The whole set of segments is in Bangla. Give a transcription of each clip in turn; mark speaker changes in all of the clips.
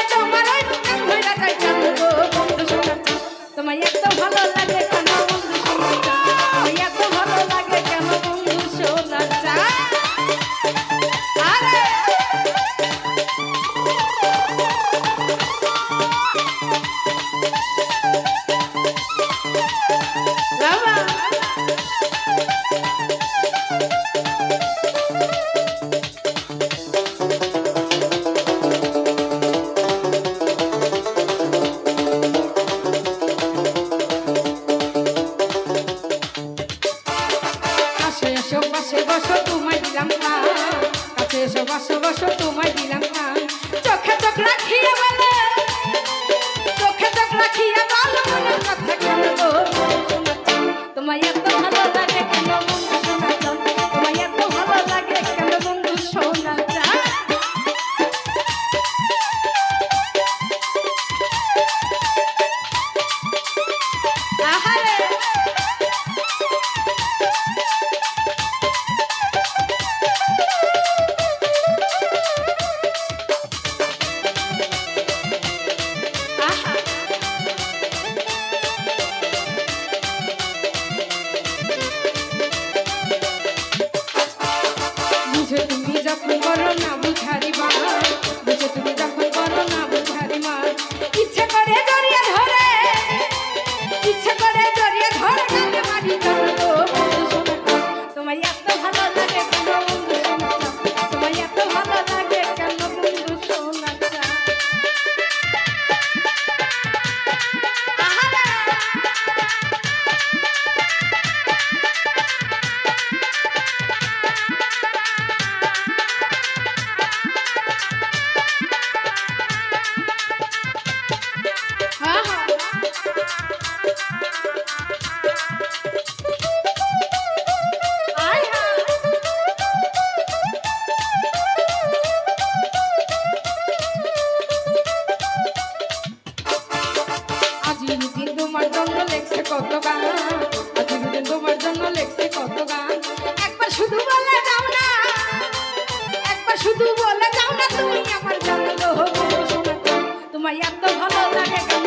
Speaker 1: Let your mind Tchau, tchau. তোমায় এত ভালো লাগে কত গান আজ দুদিন তোমার জন্য লেখছি কত গান একবার শুধু বলে যাও না। একবার শুধু বলে যাও না তুমি আমার জন্য। তোমায় এত ভালো লাগে কেন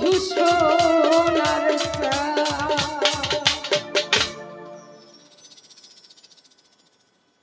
Speaker 1: ধূসর